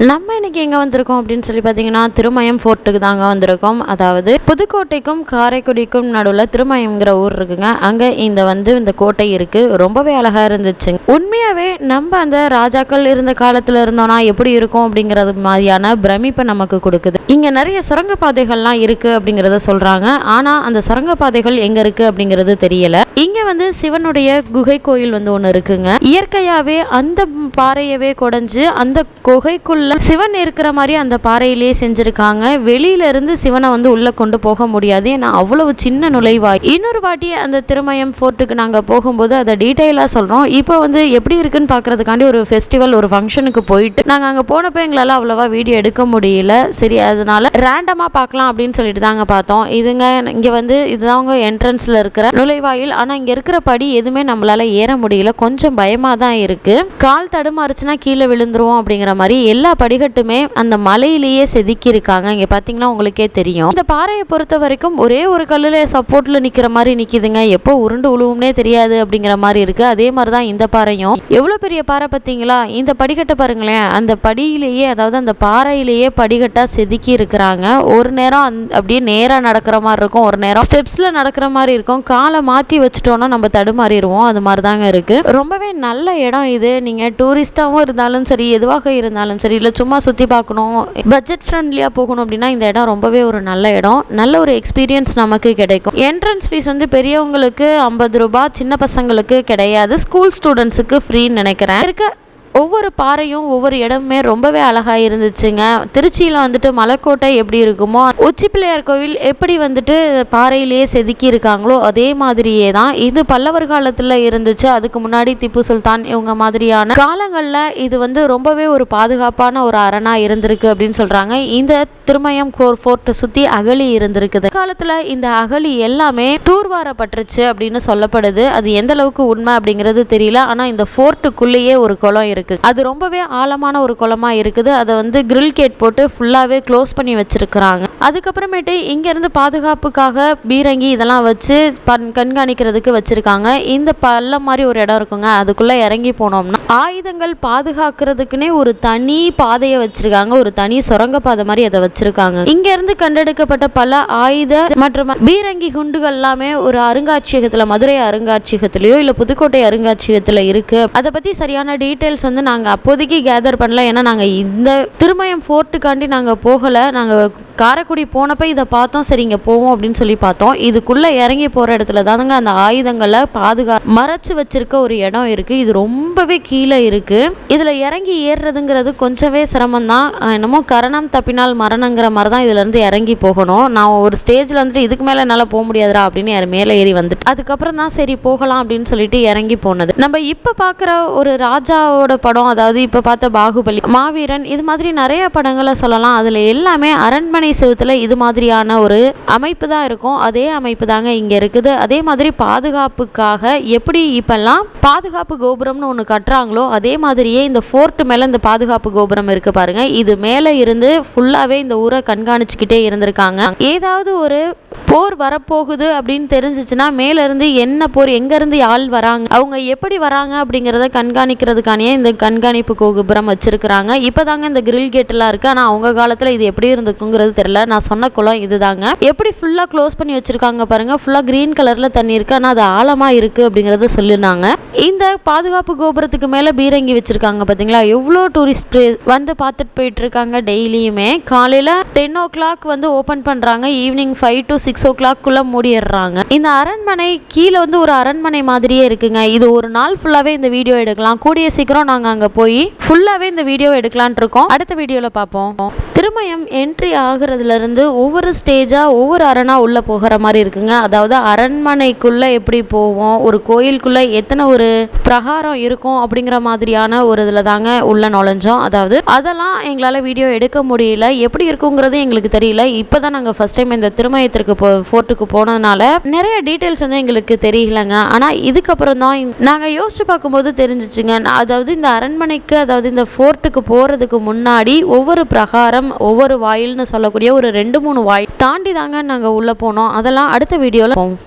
நம்ம இன்னைக்கு எங்கே வந்திருக்கோம் அப்படின்னு சொல்லி பார்த்தீங்கன்னா திருமயம் ஃபோர்ட்டுக்கு தாங்க வந்திருக்கோம். அதாவது புதுக்கோட்டைக்கும் காரைக்குடிக்கும் நடுவில் திருமயம்ங்கிற ஊர் இருக்குங்க. அங்கே இந்த வந்து இந்த கோட்டை இருக்குது ரொம்பவே அழகாக இருந்துச்சு. உண்மையாகவே நம்ம அந்த ராஜாக்கள் இருந்த காலத்தில் இருந்தோம்னா எப்படி இருக்கும் அப்படிங்கிறது மாதிரியான பிரமிப்பை நமக்கு கொடுக்குது. இங்கே நிறைய சுரங்க பாதைகள்லாம் இருக்குது அப்படிங்கிறத சொல்கிறாங்க ஆனால் அந்த சுரங்க பாதைகள் எங்கே இருக்குது அப்படிங்கிறது தெரியலை. இங்கே வந்து சிவனுடைய குகை கோயில் வந்து ஒன்று இருக்குங்க. இயற்கையாகவே அந்த பாறையவே குடஞ்சு அந்த குகைக்குள்ள சிவன் இருக்கிற மாதிரி அந்த பாறையிலேயே செஞ்சிருக்காங்க. வெளியில இருந்து சிவனை வந்து உள்ள கொண்டு போக முடியாது. ஏன்னா அவ்வளவு சின்ன நுழைவாய். இன்னொரு வாட்டி அந்த திருமயம் ஃபோர்ட்டுக்கு நாங்க போகும்போது அதை டீட்டெயிலாக சொல்றோம். இப்போ வந்து எப்படி இருக்குன்னு பாக்குறதுக்காண்டி ஒரு ஃபெஸ்டிவல் ஒரு ஃபங்க்ஷனுக்கு போயிட்டு நாங்க அங்க போனப்போ எங்களால அவ்வளவா வீடியோ எடுக்க முடியல. சரி அதனால ரேண்டமா பார்க்கலாம் அப்படின்னு சொல்லிட்டு தாங்க பார்த்தோம். இதுங்க இங்க வந்து இதுதாங்க என்ட்ரன்ஸ்ல இருக்கிற நுழைவாயில். ஆனா இங்க இருக்கிற படி எதுவுமே நம்மளால ஏற முடியல. கொஞ்சம் பயமா தான் இருக்கு. கால் தடுமாறுச்சுன்னா கீழே விழுந்துருவோம் அப்படிங்கிற மாதிரி எல்லா படிக்கட்டுமே அந்த மலையிலேயே செதுக்கி இருக்காங்க பார்த்தீங்கன்னா உங்களுக்கே தெரியும். இந்த பாறையை பொறுத்த வரைக்கும் ஒரே ஒரு கல்லுல சப்போர்ட்டில் நிற்கிற மாதிரி நிற்கிதுங்க எப்போ உருண்டு உழுவும்னே தெரியாது அப்படிங்கிற மாதிரி இருக்கு. அதே மாதிரி தான் இந்த பாறையும். எவ்வளோ பெரிய பாறை பார்த்தீங்களா இந்த படிக்கட்டை பாருங்களேன். அந்த படியிலேயே அதாவது அந்த பாறையிலேயே படிக்கட்டாக செதுக்கி இருக்கிறாங்க ஒரு நேரம் அப்படியே நேராக நடக்கிற மாதிரி இருக்கும். ஒரு நேரம் ஸ்டெப்ஸில் நடக்கிற மாதிரி இருக்கும். காலை மாற்றி வச்சுட்டோம்னா நம்ம தடுமாறிடுவோம். அது மாதிரி தாங்க இருக்கு. ரொம்பவே நல்ல இடம் இது. நீங்கள் டூரிஸ்ட்டாகவும் இருந்தாலும் சரி எதுவாக இருந்தாலும் சரி இல்லை சும்மா சுற்றி பார்க்கணும். பட்ஜெட் ஃப்ரெண்ட்லியாக போகணும் அப்படின்னா இந்த இடம் ரொம்பவே ஒரு நல்ல இடம். நல்ல ஒரு எக்ஸ்பீரியன்ஸ் நமக்கு கிடைக்கும். என்ட்ரன்ஸ் ஃபீஸ் வந்து பெரியவங்களுக்கு ஐம்பது ரூபாய் சின்ன பசங்களுக்கு கிடையாது. ஸ்கூல் ஸ்டூடெண்ட்ஸுக்கு ஃப்ரீன்னு நினைக்கிறேன். இருக்க ஒவ்வொரு பாறையும் ஒவ்வொரு இடமுமே ரொம்பவே அழகா இருந்துச்சுங்க. திருச்சியில வந்துட்டு மலைக்கோட்டை எப்படி இருக்குமோ உச்சி பிள்ளையார் கோவில் எப்படி வந்துட்டு பாறையிலேயே செதுக்கி இருக்காங்களோ அதே மாதிரியே தான். இது பல்லவர் காலத்துல இருந்துச்சு அதுக்கு முன்னாடி திப்பு சுல்தான் இவங்க மாதிரியான காலங்கள்ல இது வந்து ரொம்பவே ஒரு பாதுகாப்பான ஒரு அரணா இருந்திருக்கு அப்படின்னு சொல்றாங்க. இந்த திருமயம் கோர் ஃபோர்ட்டை சுத்தி அகழி இருந்திருக்குது. காலத்துல இந்த அகழி எல்லாமே தூர்வாரப்பட்டுருச்சு அப்படின்னு சொல்லப்படுது. அது எந்த அளவுக்கு உண்மை அப்படிங்கிறது தெரியல. ஆனா இந்த ஃபோர்ட்டுக்குள்ளேயே ஒரு குளம் இருக்கு. இருக்குது அது ரொம்பவே ஆழமான ஒரு குளமா இருக்குது. அதை வந்து கிரில் கேட் போட்டு ஃபுல்லாவே க்ளோஸ் பண்ணி வச்சிருக்கிறாங்க. அதுக்கப்புறமேட்டு இங்கேருந்து பாதுகாப்புக்காக பீரங்கி இதெல்லாம் வச்சு பண் கண்காணிக்கிறதுக்கு வச்சிருக்காங்க. இந்த பள்ளம் மாதிரி ஒரு இடம் இருக்குங்க. அதுக்குள்ள இறங்கி போனோம்னா ஆயுதங்கள் பாதுகாக்கிறதுக்குன்னே ஒரு தனி பாதையை வச்சிருக்காங்க. ஒரு தனி சுரங்க பாதை மாதிரி அதை வச்சிருக்காங்க. இங்க இருந்து கண்டெடுக்கப்பட்ட பல ஆயுத மற்றும் பீரங்கி குண்டுகள் எல்லாமே ஒரு அருங்காட்சியகத்துல மதுரை அருங்காட்சியகத்திலயோ இல்ல புதுக்கோட்டை அருங்காட்சியகத்துல இருக்கு. அதை பத்தி சரியான டீட்டெயில்ஸ் வந்து வந்து நாங்கள் அப்போதைக்கு கேதர் பண்ணல. ஏன்னா நாங்கள் இந்த திருமயம் ஃபோர்ட்டுக்காண்டி நாங்கள் போகலை. நாங்கள் காரைக்குடி போனப்போ இதை பார்த்தோம். சரி இங்கே போவோம் அப்படின்னு சொல்லி பார்த்தோம். இதுக்குள்ளே இறங்கி போகிற இடத்துல தானுங்க அந்த ஆயுதங்களை பாதுகா மறைச்சு வச்சிருக்க ஒரு இடம் இருக்குது இது ரொம்பவே கீழே இருக்குது இதில் இறங்கி ஏறுறதுங்கிறது கொஞ்சமே சிரமம் தான் என்னமோ கரணம் தப்பினால் மரணங்கிற மாதிரி தான் இதுலேருந்து இறங்கி போகணும். நான் ஒரு ஸ்டேஜில் வந்துட்டு இதுக்கு மேலே என்னால் போக முடியாதுடா அப்படின்னு மேலே ஏறி வந்துட்டு அதுக்கப்புறம் தான் சரி போகலாம் அப்படின்னு சொல்லிட்டு இறங்கி போனது. நம்ம இப்போ பார்க்குற ஒரு ராஜாவோட படம் அதாவது இப்போ பார்த்த பாகுபலி மாவீரன் இது மாதிரி நிறைய படங்களை சொல்லலாம். அதில் எல்லாமே அரண்மனை செவத்தில் இது மாதிரியான ஒரு அமைப்பு தான் இருக்கும். அதே அமைப்பு தாங்க இங்கே இருக்குது. அதே மாதிரி பாதுகாப்புக்காக எப்படி இப்பெல்லாம் பாதுகாப்பு கோபுரம்னு ஒன்று கட்டுறாங்களோ அதே மாதிரியே இந்த ஃபோர்ட் மேலே இந்த பாதுகாப்பு கோபுரம் இருக்கு பாருங்க. இது மேலே இருந்து ஃபுல்லாகவே இந்த ஊரை கண்காணிச்சுக்கிட்டே இருந்திருக்காங்க. ஏதாவது ஒரு போர் வரப்போகுது அப்படின்னு தெரிஞ்சிச்சுன்னா மேலேருந்து என்ன போர் எங்கேருந்து ஆள் வராங்க அவங்க எப்படி வராங்க அப்படிங்கிறத கண்காணிக்கிறதுக்கானே இந்த கண்காணிப்பு கோபுரம் வச்சிருக்கிறாங்க. இப்பதாங்க இந்த கிரில் கேட் எல்லாம் இருக்கு. ஆனா அவங்க காலத்துல இது எப்படி இருந்துக்குங்கிறது தெரியல. நான் சொன்ன குளம் இதுதாங்க. எப்படி ஃபுல்லா க்ளோஸ் பண்ணி வச்சிருக்காங்க பாருங்க. ஃபுல்லா கிரீன் கலர்ல தண்ணி இருக்கு. ஆனா அது ஆழமா இருக்கு அப்படிங்கறத சொல்லிருந்தாங்க. இந்த பாதுகாப்பு கோபுரத்துக்கு மேல பீரங்கி வச்சிருக்காங்க பாத்தீங்களா? எவ்வளவு டூரிஸ்ட் வந்து பார்த்துட்டு போயிட்டு இருக்காங்க டெய்லியுமே. காலையில டென் ஓ கிளாக் வந்து ஓபன் பண்றாங்க. ஈவினிங் ஃபைவ் டு சிக்ஸ் ஓ ஓ கிளாக்குள்ளே மூடிடுறாங்க. இந்த அரண்மனை கீழே வந்து ஒரு அரண்மனை மாதிரியே இருக்குங்க. இது ஒரு நாள் ஃபுல்லாகவே இந்த வீடியோ எடுக்கலாம். கூடிய சீக்கிரம் வாங்க அங்கே போய் ஃபுல்லாகவே இந்த வீடியோ எடுக்கலான் இருக்கோம். அடுத்த வீடியோவில் பார்ப்போம் திருமயம் என்ட்ரி ஆகுறதுலேருந்து ஒவ்வொரு ஸ்டேஜாக ஒவ்வொரு அரணாக உள்ளே போகிற மாதிரி இருக்குங்க. அதாவது அரண்மனைக்குள்ளே எப்படி போவோம் ஒரு கோயிலுக்குள்ளே எத்தனை ஒரு பிரகாரம் இருக்கும் அப்படிங்கிற மாதிரியான ஒரு இதில் தாங்க உள்ளே நுழைஞ்சோம். அதாவது அதெல்லாம் எங்களால் வீடியோ எடுக்க முடியல. எப்படி இருக்குங்கிறது எங்களுக்கு தெரியல. இப்போ தான் நாங்கள் ஃபஸ்ட் டைம் இந்த திருமயத்திற்கு போ ஃபோர்ட்டுக்கு போனதுனால நிறைய டீட்டெயில்ஸ் வந்து எங்களுக்கு தெரியலங்க. ஆனால் இதுக்கப்புறம் தான் நாங்கள் யோசிச்சு பார்க்கும்போது தெரிஞ்சிச்சுங்க. அதாவது இந்த அரண்மனைக்கு அதாவது இந்த ஃபோர்ட்டுக்கு போகிறதுக்கு முன்னாடி ஒவ்வொரு பிரகாரம் ஒவ்வொரு வாயில்னு சொல்லக்கூடிய ஒரு ரெண்டு மூணு வாயில் தாண்டி தாங்க நாங்கள் உள்ளே போனோம். அதெல்லாம் அடுத்த வீடியோவில் போவோம்